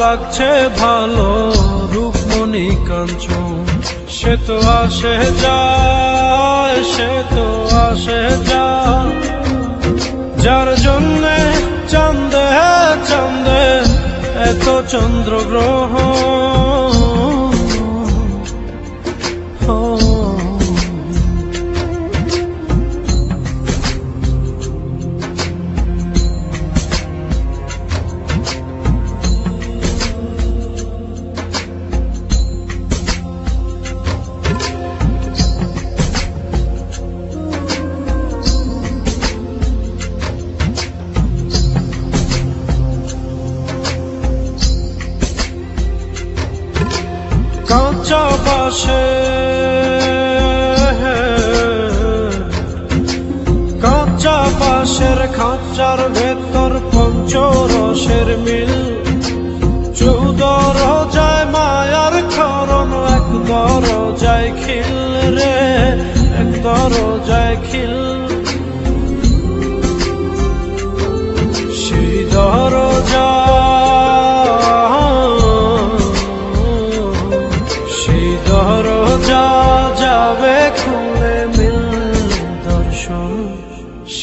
লাগছে ভালো রূপমণি কাঞ্চন সে তো আসে যায় সে তো আসে যায় যার জন্যে চাঁদে চন্দ এত চন্দ্রগ্রহ কাঁচা বাসে কাঁচা বাসের খাঁচার ভেতর পঞ্চরসের মিল। চৌদর যায় মায়ার খরণ এক দর যায় খিল রে, এক দর যায় খিল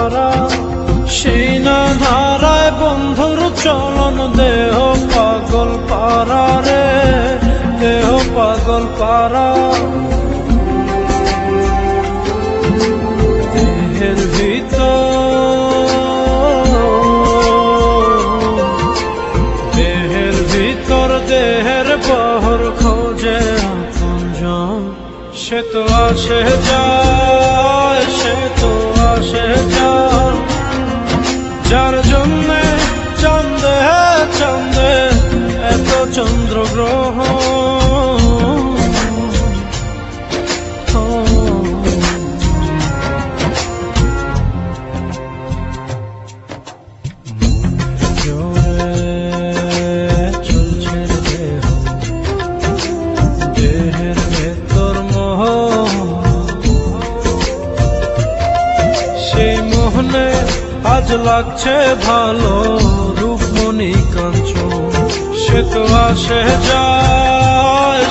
ধারা সেই না ধারায় বন্ধুর চলন দেহ পাগল পারা রে, দেহ পাগল পারা দেহের ভিতর দেহের ভিতর, দেহের বহর খোঁজে সে তো আসে যায়, সে তো আসে যায়। মোহনে আজ লাগছে ভালো রূপমণি কাঞ্চন। সে তো আসে যায়